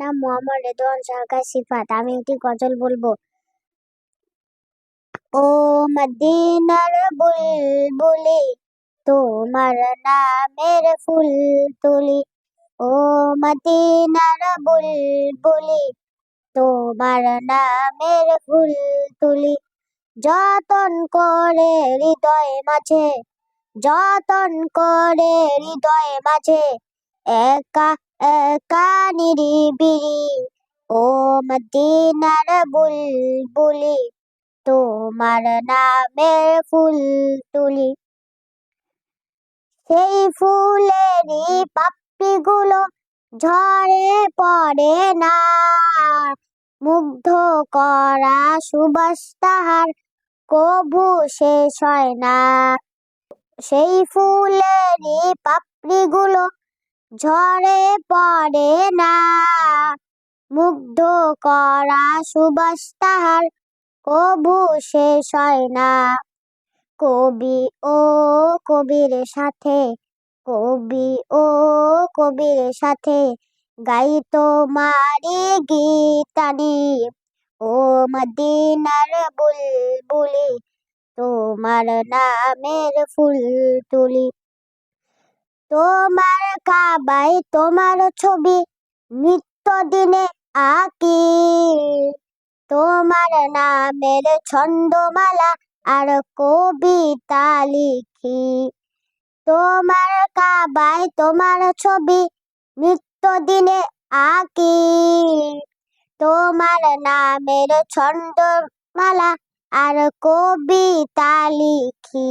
নাম মোহাম্মদ রেদওয়ান সরকার সিফাত। আমি একটি গজল বলব। ও মদিনার বুলবুলি, তোমার নামের ফুল তুলি ও মদিনার বুলবুলি, তোমার নামের ফুল তুলি যতন করে হৃদয় মাঝে, যতন করে হৃদয় মাঝে, একা একা নিরিবিরি ও মদিনার বুলবুলি, তোমার নামের ফুল তুলি সেই ফুলেরই পাপড়িগুলো ঝরে পড়ে না। মুগ্ধ করা সুবাস তাহার কবু শেষ হয় না। সেই ফুলেরই পাপড়িগুলো ঝরে পড়ে না। মুগ্ধ করা সুবাস তাহার, কবু শেষ হয় না। কবি ও কবির সাথে, কবি ও কবির সাথে গাই তোমারি গীতানি। ও মদিনার বুলবুলি, তোমার নামের ফুল তুলি। তোমার কাবাই তোমার ছবি নিত্য দিনে আঁকি। তোমার নামের ছন্দমালা আর কবিতা লিখি। তোমার কাবাই তোমার ছবি নিত্য দিনে আঁকি। তোমার নামের ছন্দমালা আর কবিতা লিখি।